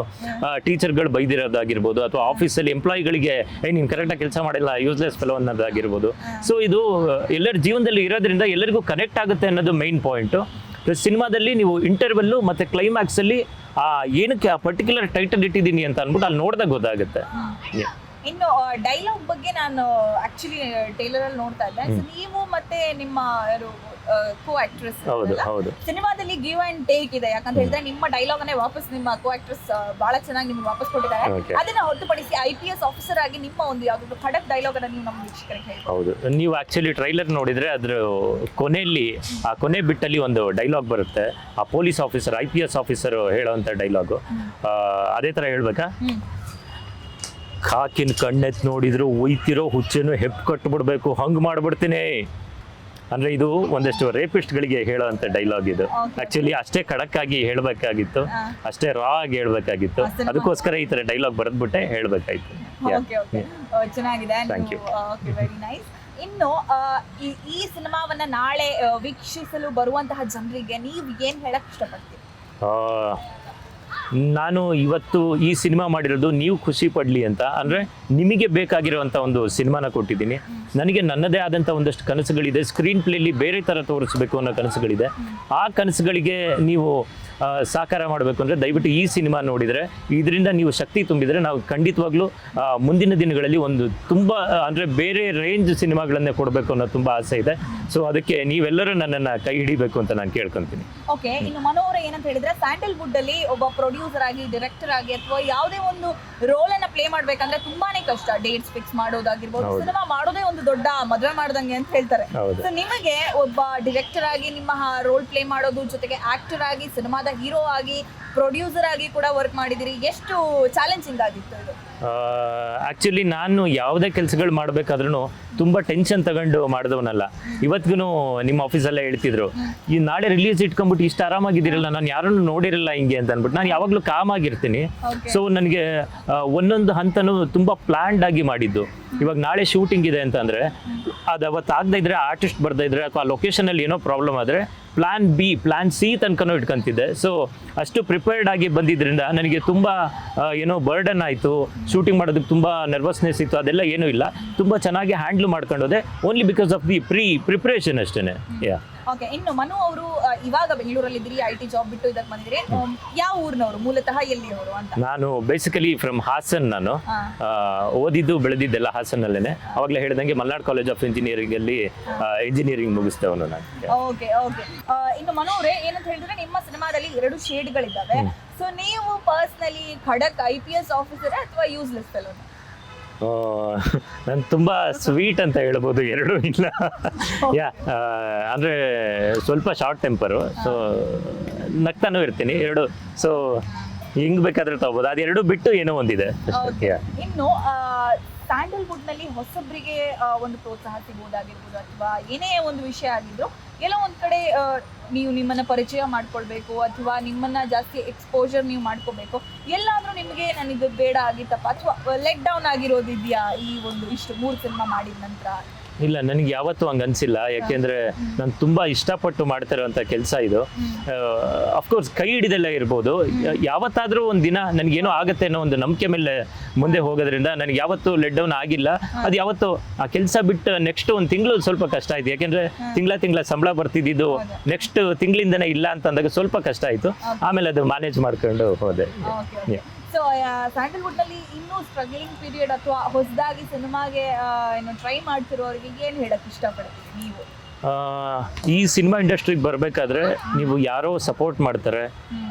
ಟೀಚರ್ಗಳು ಬೈದಿರೋದಾಗಿರ್ಬೋದು ಅಥವಾ ಆಫೀಸಲ್ಲಿ ಎಂಪ್ಲಾಯಿಗಳಿಗೆ ಏ ನೀನು ಕರೆಕ್ಟಾಗಿ ಕೆಲಸ ಮಾಡಿಲ್ಲ ಯೂಸ್ಲೆಸ್ ಫೆಲೋ ಅನ್ನೋದಾಗಿರ್ಬೋದು. ಸೊ ಇದು ಎಲ್ಲರ ಜೀವನದಲ್ಲಿ ಇರೋದ್ರಿಂದ ಎಲ್ಲರಿಗೂ ಕನೆಕ್ಟ್ ಆಗುತ್ತೆ ಅನ್ನೋದು ಮೈನ್ ಪಾಯಿಂಟು ಪ್ಲಸ್ ಸಿನಿಮಾದಲ್ಲಿ ನೀವು ಇಂಟರ್ವೆಲ್ಲು ಮತ್ತು ಕ್ಲೈಮ್ಯಾಕ್ಸಲ್ಲಿ ಆ ಏನಕ್ಕೆ ಆ ಪರ್ಟಿಕ್ಯುಲರ್ ಟೈಟಲ್ ಇಟ್ಟಿದ್ದೀನಿ ಅಂತ ಅಂದ್ಬಿಟ್ಟು ಅಲ್ಲಿ ನೋಡಿದಾಗ ಗೊತ್ತಾಗುತ್ತೆ. ಇನ್ನು ಡೈಲಾಗ್ ಬಗ್ಗೆ ನಾನು ಆಕ್ಚುಲಿ ಟೈಲರ್ ಅಲ್ಲಿ ನೋಡ್ತಾ ಇದ್ದೆ. ನೀವು ಮತ್ತೆ ನಿಮ್ಮ ಯಾರು ಕೋ ಆಕ್ಟ್ರೆಸ್ ಹೌದು ಹೌದು. ಸಿನಿಮಾದಲ್ಲಿ ಗಿವ್ ಅಂಡ್ ಟೇಕ್ ಇದೆ ಯಾಕಂತ ಹೇಳಿದ್ರೆ ನಿಮ್ಮ ಡೈಲಾಗ್ ಅನ್ನೇ ವಾಪಸ್ ನಿಮ್ಮ ಕೋ ಆಕ್ಟ್ರೆಸ್ ಬಹಳ ಚೆನ್ನಾಗಿ ನಿಮ್ಗೆ ವಾಪಸ್ ಕೊಟ್ಟಿದ್ದಾರೆ. ಅದನ್ನ ಹೊರತುಪಡಿಸಿ ಐ ಪಿ ಎಸ್ ಆಫೀಸರ್ ಆಗಿ ನಿಮ್ಮ ಒಂದು ಯಾವ್ದಾದ್ರು ಖಡಕ್ ಡೈಲಾಗ್ ಅನ್ನ ನೀವು ನಮ್ಮ ವೀಕ್ಷಕರಿಗೆ ಹೌದು. ನೀವು ಆಕ್ಚುಲಿ ಟ್ರೈಲರ್ ನೋಡಿದ್ರೆ ಅದ್ರ ಕೊನೆಯಲ್ಲಿ ಆ ಕೊನೆ ಬಿಟ್ಟಲ್ಲಿ ಒಂದು ಡೈಲಾಗ್ ಬರುತ್ತೆ. ಆ police officer I P S officer ಹೇಳೋವಂಥ dialogue ಅದೇ ಥರ ಹೇಳ್ಬೇಕಾ? ಕಾಕಿನ ಕಣ್ಣೆತ್ ನೋಡಿದ್ರು ಒಯ್ತಿರೋ ಹುಚ್ಚನ್ನು ಹೆಪ್ ಕಟ್ಬಿಡ್ಬೇಕು ಹಂಗೆ ಮಾಡ್ಬಿಡ್ತೀನಿ. ಅಂದ್ರೆ ಇದು ಒಂದಷ್ಟು ರೇಪಿಸ್ಟ್ಗಳಿಗೆ ಹೇಳುವಂತ ಡೈಲಾಗ್ ಇದು. ಆಕ್ಚುಲಿ ಅಷ್ಟೇ ಖಡಕ್ ಆಗಿ ಹೇಳ್ಬೇಕಾಗಿತ್ತು ಅಷ್ಟೇ ರಾ ಆಗಿ ಹೇಳ್ಬೇಕಾಗಿತ್ತು. ಅದಕ್ಕೋಸ್ಕರ ಈ ತರ ಡೈಲಾಗ್ ಬರೆದ್ಬಿಟ್ಟೆ ಹೇಳ್ಬೇಕಾಯ್ತು. ಓಕೆ ಚೆನ್ನಾಗಿದೆ. ನೈಸ್ ಇನ್ನು ಈ ಸಿನಿಮಾವನ್ನ ನಾಳೆ ವೀಕ್ಷಿಸಲು ಬರುವಂತಹ ಜನರಿಗೆ ನೀವು ಏನ್ ಹೇಳಕ್ ಇಷ್ಟಪಡ್ತೀರಿ? ಆ, ನಾನು ಇವತ್ತು ಈ ಸಿನಿಮಾ ಮಾಡಿರೋದು ನೀವು ಖುಷಿ ಪಡಲಿ ಅಂತ, ಅಂದರೆ ನಿಮಗೆ ಬೇಕಾಗಿರುವಂಥ ಒಂದು ಸಿನಿಮಾನ ಕೊಟ್ಟಿದ್ದೀನಿ. ನನಗೆ ನನ್ನದೇ ಆದಂಥ ಒಂದಷ್ಟು ಕನಸುಗಳಿದೆ. ಸ್ಕ್ರೀನ್ ಪ್ಲೇಲಿ ಬೇರೆ ಥರ ತೋರಿಸ್ಬೇಕು ಅನ್ನೋ ಕನಸುಗಳಿದೆ. ಆ ಕನಸುಗಳಿಗೆ ನೀವು ಸಾಕಾರ ಮಾಡಬೇಕು ಅಂದರೆ ದಯವಿಟ್ಟು ಈ ಸಿನಿಮಾ ನೋಡಿದರೆ, ಇದರಿಂದ ನೀವು ಶಕ್ತಿ ತುಂಬಿದರೆ ನಾವು ಖಂಡಿತವಾಗ್ಲೂ ಮುಂದಿನ ದಿನಗಳಲ್ಲಿ ಒಂದು ತುಂಬ, ಅಂದರೆ ಬೇರೆ ರೇಂಜ್ ಸಿನಿಮಾಗಳನ್ನೇ ಕೊಡಬೇಕು ಅನ್ನೋ ತುಂಬ ಆಸೆ ಇದೆ. ಸೊ ಅದಕ್ಕೆ ನೀವೆಲ್ಲರೂ ನನ್ನನ್ನು ಕೈ ಹಿಡಿಬೇಕು ಅಂತ ನಾನು ಕೇಳ್ಕೊತೀನಿ. ಓಕೆ ಇನ್ನು ಮನೋಹರ ಏನಂತ ಹೇಳಿದ್ರೆ ಸ್ಯಾಂಡಲ್ವುಡ್ ಅಲ್ಲಿ ಒಬ್ಬ ಪ್ರೊಡ್ಯೂಸರ್ ಆಗಿ ಡೈರೆಕ್ಟರ್ ಆಗಿ ಅಥವಾ ಯಾವುದೇ ಒಂದು ರೋಲ್ ಅನ್ನ ಪ್ಲೇ ಮಾಡ್ಬೇಕಂದ್ರೆ ತುಂಬಾನೇ ಕಷ್ಟ. ಡೇಟ್ಸ್ ಫಿಕ್ಸ್ ಮಾಡೋದಾಗಿರ್ಬೋದು ಸಿನಿಮಾ ಮಾಡೋದೇ ಒಂದು ದೊಡ್ಡ ಮದುವೆ ಮಾಡ್ದಂಗೆ ಅಂತ ಹೇಳ್ತಾರೆ. ಸೊ ನಿಮಗೆ ಒಬ್ಬ ಡೈರೆಕ್ಟರ್ ಆಗಿ ನಿಮ್ಮ ರೋಲ್ ಪ್ಲೇ ಮಾಡೋದು ಜೊತೆಗೆ ಆಕ್ಟರ್ ಆಗಿ ಸಿನಿಮಾದ ಹೀರೋ ಆಗಿ ಪ್ರೊಡ್ಯೂಸರ್ ಆಗಿ ಕೂಡ ವರ್ಕ್ ಮಾಡಿದಿರಿ. ಎಷ್ಟು ಚಾಲೆಂಜಿಂಗ್ ಆಗಿತ್ತು ಇದು? ಆ್ಯಕ್ಚುಲಿ ನಾನು ಯಾವುದೇ ಕೆಲಸಗಳು ಮಾಡಬೇಕಾದ್ರೂ ತುಂಬ ಟೆನ್ಷನ್ ತಗೊಂಡು ಮಾಡಿದವನಲ್ಲ. ಇವತ್ತಿಗೂ ನಿಮ್ಮ ಆಫೀಸಲ್ಲೇ ಹೇಳ್ತಿದ್ರು. ಈ ನಾಳೆ ರಿಲೀಸ್ ಇಟ್ಕೊಂಡ್ಬಿಟ್ಟು ಇಷ್ಟು ಆರಾಮಾಗಿದ್ದೀರಲ್ಲ ನಾನು ಯಾರನ್ನು ನೋಡಿರಲ್ಲ ಹಿಂಗೆ ಅಂತ ಅಂದ್ಬಿಟ್ಟು. ನಾನು ಯಾವಾಗಲೂ ಕಾಮ್ ಆಗಿರ್ತೀನಿ. ಸೊ ನನಗೆ ಒಂದೊಂದು ಹಂತನೂ ತುಂಬ ಪ್ಲ್ಯಾಂಡ್ ಆಗಿ ಮಾಡಿದ್ದು. ಇವಾಗ ನಾಳೆ ಶೂಟಿಂಗ್ ಇದೆ ಅಂತಂದರೆ ಅದು ಅವತ್ತು ಆಗದೇ ಇದ್ರೆ ಆರ್ಟಿಸ್ಟ್ ಬರ್ದೇ ಇದ್ರೆ ಅಥವಾ ಲೊಕೇಶನಲ್ಲಿ ಏನೋ ಪ್ರಾಬ್ಲಮ್ ಆದರೆ ಪ್ಲಾನ್ ಬಿ ಪ್ಲಾನ್ ಸಿ ತನಕನೂ ಇಟ್ಕೊಂತಿದ್ದೆ. ಸೊ ಅಷ್ಟು ಪ್ರಿಪೇರ್ಡ್ ಆಗಿ ಬಂದಿದ್ದರಿಂದ ನನಗೆ ತುಂಬ ಏನೋ ಬರ್ಡನ್ ಆಯಿತು. ಶೂಟಿಂಗ್ ಮಾಡೋದಕ್ಕೆ ತುಂಬ ನರ್ವಸ್ನೆಸ್ ಇತ್ತು. ಅದೆಲ್ಲ ಏನೂ ಇಲ್ಲ. ತುಂಬ ಚೆನ್ನಾಗಿ handle ಮಾಡ್ಕೊಂಡೋದೆ only because of the pre preparation ಅಷ್ಟೇ ಯಾ ಓಕೆ ಇನ್ನು ಮನು ಅವರು ಇವಾಗ ಬೆಂಗಳೂರಲ್ಲಿ ಇದ್ರಿ ಐ ಟಿ ಜಾಬ್ ಬಿಟ್ಟು ಇದಕ್ಕೆ um, ಯಾವ ಊರಿನವರು ಮೂಲತಃ ಎಲ್ಲಿಯವರು ಅಂತ? ನಾನು ಬೇಸಿಕಲಿ ಫ್ರಮ್ ಹಾಸನ್ ನಾನು. ಓದಿದ್ದು ಬೆಳೆದಿದ್ದೆಲ್ಲ ಹಾಸನಲ್ಲೇನೆ. ಅವಾಗಲೇ ಹೇಳಿದಂಗೆ ಮಲ್ನಾಡ್ ಕಾಲೇಜ್ ಆಫ್ ಇಂಜಿನಿಯರಿಂಗ್ ಅಲ್ಲಿ ಇಂಜಿನಿಯರಿಂಗ್ ಮುಗಿಸ್ತವನು ನಾನು. Okay okay. ಇನ್ನು ಅವರೇ ಏನಂತ ಹೇಳಿದ್ರೆ ನಿಮ್ಮ ಸಿನಿಮಾದಲ್ಲಿ ಎರಡು ಶೇಡ್ಗಳಿದ್ದಾವೆ ಸೊ ನೀವು ಪರ್ಸ್ನಲಿ ಖಡಕ್ ಐ ಪಿ ಎಸ್ ಆಫೀಸರ್ ಅಥವಾ ಯೂಸ್ಲೆಸ್ ಫೆಲೋ ನಾನು ತುಂಬ ಸ್ವೀಟ್ ಅಂತ ಹೇಳ್ಬೋದು ಎರಡೂ ಇಲ್ಲ. ಯಾ ಅಂದರೆ ಸ್ವಲ್ಪ ಶಾರ್ಟ್ ಟೆಂಪರು ಸೊ ನಗ್ತಾನೂ ಇರ್ತೀನಿ ಎರಡು. ಸೊ ಹಿಂಗ್ ಬೇಕಾದ್ರೆ ತಗೋಬೋದು. ಅದೆರಡು ಬಿಟ್ಟು ಏನೋ ಒಂದಿದೆ. ಇನ್ನು ಸ್ಯಾಂಡಲ್ವುಡ್ನಲ್ಲಿ ಹೊಸಬ್ರಿಗೆ ಒಂದು ಪ್ರೋತ್ಸಾಹ ಸಿಗುವುದಾಗಿರ್ಬೋದು ಅಥವಾ ಏನೇ ಒಂದು ವಿಷಯ ಆಗಿದ್ರು ಎಲ್ಲೋ ಒಂದ್ ಕಡೆ ನೀವು ನಿಮ್ಮನ್ನ ಪರಿಚಯ ಮಾಡ್ಕೊಳ್ಬೇಕು ಅಥವಾ ನಿಮ್ಮನ್ನ ಜಾಸ್ತಿ ಎಕ್ಸ್ಪೋಜರ್ ನೀವು ಮಾಡ್ಕೋಬೇಕು ಎಲ್ಲಾದ್ರೂ ನಿಮಗೆ ನನಗೆ ಬೇಡ ಆಗಿತ್ತಪ್ಪ? ಅಥವಾ ಲೆಟ್ ಡೌನ್ ಆಗಿರೋದಿದ್ಯಾ ಈ ಒಂದು ಇಷ್ಟು ಮೂರು ಸಿನಿಮಾ ಮಾಡಿದ ನಂತರ? ಇಲ್ಲ ನನಗೆ ಯಾವತ್ತೂ ಹಂಗೆ ಅನಿಸಿಲ್ಲ. ಯಾಕೆಂದರೆ ನಾನು ತುಂಬ ಇಷ್ಟಪಟ್ಟು ಮಾಡ್ತಾ ಇರೋವಂಥ ಕೆಲಸ ಇದು. ಅಫ್ಕೋರ್ಸ್ ಕೈ ಹಿಡಿದೆಲ್ಲ ಇರ್ಬೋದು. ಯಾವತ್ತಾದರೂ ಒಂದು ದಿನ ನನಗೇನೋ ಆಗುತ್ತೆ ಅನ್ನೋ ಒಂದು ನಂಬಿಕೆ ಮೇಲೆ ಮುಂದೆ ಹೋಗೋದ್ರಿಂದ ನನಗೆ ಯಾವತ್ತೂ ಲೆಟ್ ಡೌನ್ ಆಗಿಲ್ಲ. ಅದು ಯಾವತ್ತು ಆ ಕೆಲಸ ಬಿಟ್ಟು ನೆಕ್ಸ್ಟ್ ಒಂದು ತಿಂಗಳು ಸ್ವಲ್ಪ ಕಷ್ಟ ಆಯ್ತು. ಯಾಕೆಂದರೆ ತಿಂಗಳ ತಿಂಗಳ ಸಂಬಳ ಬರ್ತಿದ್ದಿದ್ದು ನೆಕ್ಸ್ಟ್ ತಿಂಗಳಿಂದನೇ ಇಲ್ಲ ಅಂತ ಅಂದಾಗ ಸ್ವಲ್ಪ ಕಷ್ಟ ಆಯಿತು. ಆಮೇಲೆ ಅದು ಮ್ಯಾನೇಜ್ ಮಾಡ್ಕೊಂಡು ಹೋದೆ. ಸೊ ಸ್ಯಾಂಡಲ್ವುಡ್ನಲ್ಲಿ ಇನ್ನೂ ಸ್ಟ್ರಗ್ಲಿಂಗ್ ಪೀರಿಯಡ್ ಅಥವಾ ಹೊಸದಾಗಿ ಸಿನಿಮಾಗೆ ಏನು ಟ್ರೈ ಮಾಡ್ತಿರೋರಿಗೆ ಏನು ಹೇಳಕ್ ಇಷ್ಟಪಡ್ತೀವಿ ನೀವು? ಈ ಸಿನಿಮಾ ಇಂಡಸ್ಟ್ರಿಗೆ ಬರಬೇಕಾದ್ರೆ ನೀವು ಯಾರೋ ಸಪೋರ್ಟ್ ಮಾಡ್ತಾರೆ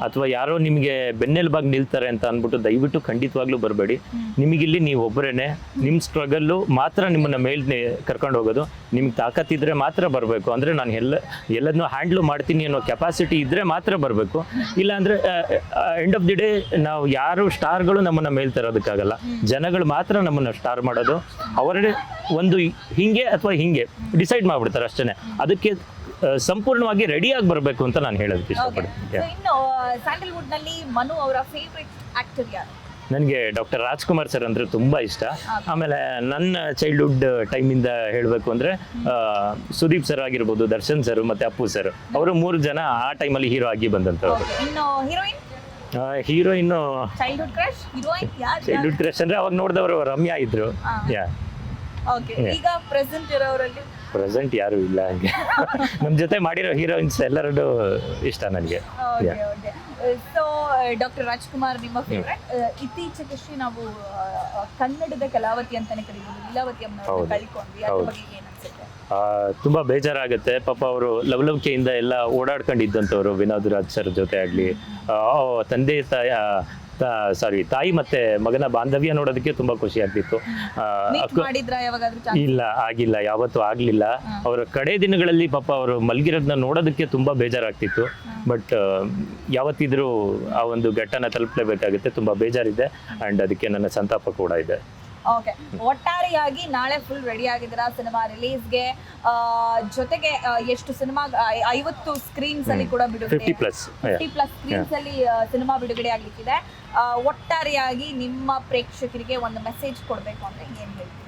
ಅಥವಾ ಯಾರೋ ನಿಮಗೆ ಬೆನ್ನೆಲುಬಾಗಿ ನಿಲ್ತಾರೆ ಅಂತ ಅಂದ್ಬಿಟ್ಟು ದಯವಿಟ್ಟು ಖಂಡಿತವಾಗ್ಲೂ ಬರಬೇಡಿ. ನಿಮಗಿಲ್ಲಿ ನೀವು ಒಬ್ಬರೇನೆ, ನಿಮ್ಮ ಸ್ಟ್ರಗಲ್ಲು ಮಾತ್ರ ನಿಮ್ಮನ್ನು ಮೇಲ್ ಕರ್ಕೊಂಡು ಹೋಗೋದು. ನಿಮ್ಗೆ ತಾಕತ್ತಿದ್ರೆ ಮಾತ್ರ ಬರಬೇಕು. ಅಂದರೆ ನಾನು ಎಲ್ಲ, ಎಲ್ಲದನ್ನು ಹ್ಯಾಂಡ್ಲು ಮಾಡ್ತೀನಿ ಅನ್ನೋ ಕೆಪಾಸಿಟಿ ಇದ್ದರೆ ಮಾತ್ರ ಬರಬೇಕು. ಇಲ್ಲಾಂದರೆ ಎಂಡ್ ಆಫ್ ದಿ ಡೇ ನಾವು ಯಾರು ಸ್ಟಾರ್ಗಳು ನಮ್ಮನ್ನು ಮೇಲ್ ತರೋದಕ್ಕಾಗಲ್ಲ. ಜನಗಳು ಮಾತ್ರ ನಮ್ಮನ್ನು ಸ್ಟಾರ್ ಮಾಡೋದು. ಅವರೇ ಒಂದು ಹಿಂಗೆ ಅಥವಾ ಹಿಂಗೆ ಡಿಸೈಡ್ ಮಾಡಿಬಿಡ್ತಾರೆ ಅಷ್ಟೇ ಅದಕ್ಕೆ ಸಂಪೂರ್ಣವಾಗಿ ರೆಡಿಯಾಗಿ ಬರಬೇಕು ಅಂತ ನಾನು ಹೇಳೋದಕ್ಕೆ ಇಷ್ಟಪಡ್ತೀನಿ. ಇನ್ನು ಸ್ಯಾಂಡಲ್ವುಡ್ನಲ್ಲಿ ಮನು ಅವರ ಫೇವ್ರೆಟ್ ಆಕ್ಟರ್ ಯಾರು? ನನಗೆ ಡಾಕ್ಟರ್ ರಾಜ್ಕುಮಾರ್ ಸರ್ ಅಂದರೆ ತುಂಬ ಇಷ್ಟ. ಆಮೇಲೆ ನನ್ನ ಚೈಲ್ಡ್ಹುಡ್ ಟೈಮಿಂದ ಹೇಳಬೇಕು ಅಂದರೆ ಸುದೀಪ್ ಸರ್ ಆಗಿರ್ಬೋದು ದರ್ಶನ್ ಸರ್ ಮತ್ತು ಅಪ್ಪು ಸರ್ ಅವರು ಮೂರು ಜನ ಆ ಟೈಮಲ್ಲಿ ಹೀರೋ ಆಗಿ ಬಂದಂಥವ್ರು. ಹೀರೋಯಿನ್ ಚೈಲ್ಡ್ಹುಡ್ ಕ್ರಶ್ ಅಂದರೆ ಅವಾಗ ನೋಡಿದವರು ರಮ್ಯಾ ಇದ್ರು. ಯಾ ಈಗ ಪ್ರೆಸೆಂಟ್ ಇರೋರಲ್ಲಿ ಪ್ರೆಸೆಂಟ್ ಯಾರು ಇಲ್ಲ ಹಂಗೆ. ನಮ್ಮ ಜೊತೆ ಮಾಡಿರೋ ಹೀರೋಯಿನ್ಸ್ ಎಲ್ಲರದ್ದು ಇಷ್ಟ ನನಗೆ. ಸೊ ಡಾಕ್ಟರ್ ರಾಜ್ಕುಮಾರ್ ನಿಮ್ಮ ಫೇವ್ರೆಟ್ ಇತ್ತೀಚೆಗಷ್ಟೇ ನಾವು ಕನ್ನಡದ ಕಲಾವತಿ ಅಂತಾನೆ ಕರೀಬೋದು. ಲೀಲಾವತಿ ಅಮ್ಮನವ್ರನ್ನ ಹೌದು. ಕಳ್ಕೊಂಡ್ವಿ. ಅದ್ರ ಬಗ್ಗೆ ಏನ್ ಅನ್ಸುತ್ತೆ ಆ, ತುಂಬಾ ಬೇಜಾರಾಗುತ್ತೆ. ಪಾಪ ಅವರು ಲವಲವಿಕೆಯಿಂದ ಎಲ್ಲ ಓಡಾಡ್ಕೊಂಡಿದ್ದಂಥವ್ರು ವಿನೋದ್ ರಾಜ್ ಸರ್ ಜೊತೆ ಆಗಲಿ ತಂದೆ ತಾಯ ಸಾರಿ ತಾಯಿ ಮತ್ತೆ ಮಗನ ಬಾಂಧವ್ಯ ನೋಡೋದಕ್ಕೆ ತುಂಬಾ ಖುಷಿ ಆಗ್ತಿತ್ತು. ಇಲ್ಲ ಆಗಿಲ್ಲ ಯಾವತ್ತೂ ಆಗಲಿಲ್ಲ. ಅವರ ಕಡೆ ದಿನಗಳಲ್ಲಿ ಪಾಪ ಅವರು ಮಲಗಿರೋದನ್ನ ನೋಡೋದಕ್ಕೆ ತುಂಬಾ ಬೇಜಾರಾಗ್ತಿತ್ತು. ಬಟ್ ಯಾವತ್ತಿದ್ರೂ ಆ ಒಂದು ಘಟ್ಟನ ತಲುಪಲೇಬೇಕಾಗುತ್ತೆ ತುಂಬಾ ಬೇಜಾರಿದೆ. ಅಂಡ್ ಅದಕ್ಕೆ ನನ್ನ ಸಂತಾಪ ಕೂಡ ಇದೆ. ಓಕೆ ಒಟ್ಟಾರೆಯಾಗಿ ನಾಳೆ ಫುಲ್ ರೆಡಿ ಆಗಿದ್ದೀರಾ ಸಿನಿಮಾ ರಿಲೀಸ್ಗೆ ಜೊತೆಗೆ ಎಷ್ಟು ಸಿನಿಮಾ ಐವತ್ತು ಸ್ಕ್ರೀನ್ಸ್ ಅಲ್ಲಿ ಕೂಡ ಬಿಡುಗಡೆ ಪ್ಲಸ್ ಸ್ಕ್ರೀನ್ಸ್ ಅಲ್ಲಿ ಸಿನಿಮಾ ಬಿಡುಗಡೆ ಆಗ್ಲಿಕ್ಕಿದೆ. ಒಟ್ಟಾರೆಯಾಗಿ ನಿಮ್ಮ ಪ್ರೇಕ್ಷಕರಿಗೆ ಒಂದು ಮೆಸೇಜ್ ಕೊಡಬೇಕು ಅಂತ ಏನ್ ಹೇಳ್ತೀರಿ.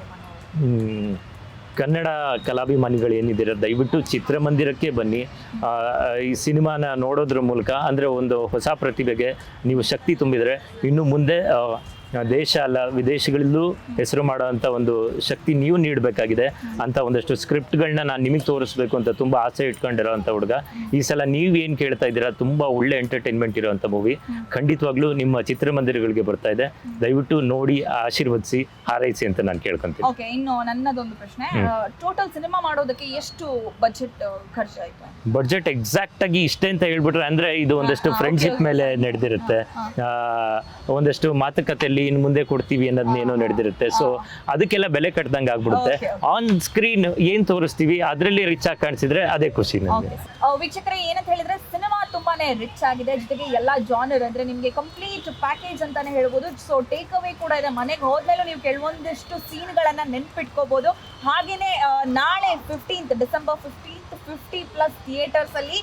ಕನ್ನಡ ಕಲಾಭಿಮಾನಿಗಳು ಏನಿದ್ದೀರ? ದಯವಿಟ್ಟು ಚಿತ್ರಮಂದಿರಕ್ಕೆ ಬನ್ನಿ. ಈ ಸಿನಿಮಾನ ನೋಡೋದ್ರ ಮೂಲಕ ಅಂದರೆ ಒಂದು ಹೊಸ ಪ್ರತಿಭೆಗೆ ನೀವು ಶಕ್ತಿ ತುಂಬಿದರೆ ಇನ್ನು ಮುಂದೆ ದೇಶ ಅಲ್ಲ ವಿದೇಶಗಳಲ್ಲೂ ಹೆಸರು ಮಾಡುವಂಥ ಒಂದು ಶಕ್ತಿ ನೀವು ನೀಡಬೇಕಾಗಿದೆ ಅಂತ ಒಂದಷ್ಟು ಸ್ಕ್ರಿಪ್ಟ್ಗಳನ್ನ ನಾನು ನಿಮಗೆ ತೋರಿಸ್ಬೇಕು ಅಂತ ತುಂಬ ಆಸೆ ಇಟ್ಕೊಂಡಿರೋ ಅಂಥ ಹುಡುಗ. ಈ ಸಲ ನೀವು ಏನು ಕೇಳ್ತಾ ಇದ್ದೀರಾ? ತುಂಬ ಒಳ್ಳೆ ಎಂಟರ್ಟೈನ್ಮೆಂಟ್ ಇರೋವಂಥ ಮೂವಿ ಖಂಡಿತವಾಗ್ಲೂ ನಿಮ್ಮ ಚಿತ್ರಮಂದಿರಗಳಿಗೆ ಬರ್ತಾ ಇದೆ. ದಯವಿಟ್ಟು ನೋಡಿ ಆಶೀರ್ವದಿಸಿ ಹಾರೈಸಿ ಅಂತ ನಾನು ಕೇಳ್ಕೊಂತೀನಿ. ಓಕೆ ಇನ್ನು ನನ್ನದೊಂದು ಪ್ರಶ್ನೆ. ಟೋಟಲ್ ಸಿನಿಮಾ ಮಾಡೋದಕ್ಕೆ ಎಷ್ಟು ಬಜೆಟ್ ಖರ್ಚಾಯಿತು ಬಜೆಟ್ ಎಕ್ಸಾಕ್ಟ್ ಆಗಿ ಇಷ್ಟೇ ಅಂತ ಹೇಳ್ಬಿಟ್ರೆ ಅಂದ್ರೆ ಇದು ಒಂದಷ್ಟು ಫ್ರೆಂಡ್ಶಿಪ್ ಮೇಲೆ ನಡೆದಿರುತ್ತೆ. ಒಂದಷ್ಟು ಆ, ಮಾತುಕತೆಯಲ್ಲಿ ಇನ್ನು ಮುಂದೆ ಕೊಡ್ತೀವಿ ಅನ್ನೋದನ್ನೇನೋ ನಡೆದಿರುತ್ತೆ. ಸೊ ಅದಕ್ಕೆಲ್ಲ ಬೆಲೆ ಕಟ್ಟದಂಗೆ ಆಗ್ಬಿಡುತ್ತೆ. ಆನ್ ಸ್ಕ್ರೀನ್ ಏನು ತೋರಿಸ್ತೀವಿ ಅದರಲ್ಲಿ ರಿಚ್ ಆಗಿ ಕಾಣಿಸಿದ್ರೆ ಅದೇ ಖುಷಿ ನನಗೆ ಓಕೆ ವೀಕ್ಷಕರೇ ಏನಂತ ಹೇಳಿದ್ರೆ ಸಿನಿಮಾ ತುಂಬಾನೇ ರಿಚ್ ಆಗಿದೆ. ಜೊತೆಗೆ ಎಲ್ಲಾ ಜಾನರ್ ಅಂದ್ರೆ ನಿಮಗೆ ಕಂಪ್ಲೀಟ್ ಪ್ಯಾಕೇಜ್ ಅಂತಾನೆ ಹೇಳ್ಬೋದು. ಸೊ ಟೇಕ್ ಅವೇ ಕೂಡ ಇದೆ. ಮನೆಗೆ ಹೋದ್ಮೇಲೂ ನೀವು ಕೆಲವೊಂದಿಷ್ಟು ಸೀನ್ಗಳನ್ನ ನೆನ್ಪಿಟ್ಕೋಬಹುದು ಹಾಗೇನೆ ಆ, ನಾಳೆ fifteenth December fifteenth fifty plus theatres ಅಲ್ಲಿ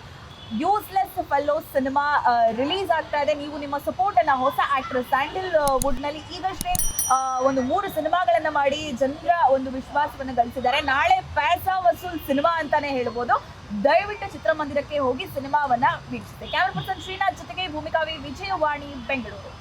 ಯೂಸ್ಲೆಸ್ ಫೆಲ್ಲೋ ಸಿನಿಮಾ ರಿಲೀಸ್ ಆಗ್ತಾ ಇದೆ. ನೀವು ನಿಮ್ಮ ಸಪೋರ್ಟ್ ಅನ್ನ ಹೊಸ ಆಕ್ಟ್ರೆಸ್ ಸ್ಯಾಂಡಲ್ ವುಡ್ನಲ್ಲಿ ಈಗಷ್ಟೇ ಒಂದು ಮೂರು ಸಿನಿಮಾಗಳನ್ನ ಮಾಡಿ ಜನರ ಒಂದು ವಿಶ್ವಾಸವನ್ನು ಗಳಿಸಿದ್ದಾರೆ. ನಾಳೆ ಪ್ಯಾಸಾ ವಸೂಲ್ ಸಿನಿಮಾ ಅಂತಾನೆ ಹೇಳ್ಬೋದು. ದಯವಿಟ್ಟು ಚಿತ್ರಮಂದಿರಕ್ಕೆ ಹೋಗಿ ಸಿನಿಮಾವನ್ನ ವೀಕ್ಷಿಸಿ. ಕ್ಯಾಮರಾ ಪರ್ಸನ್ ಶ್ರೀನಾಥ್ ಜೊತೆಗೆ ಭೂಮಿಕಾವಿ ವಿಜಯವಾಣಿ, ಬೆಂಗಳೂರು.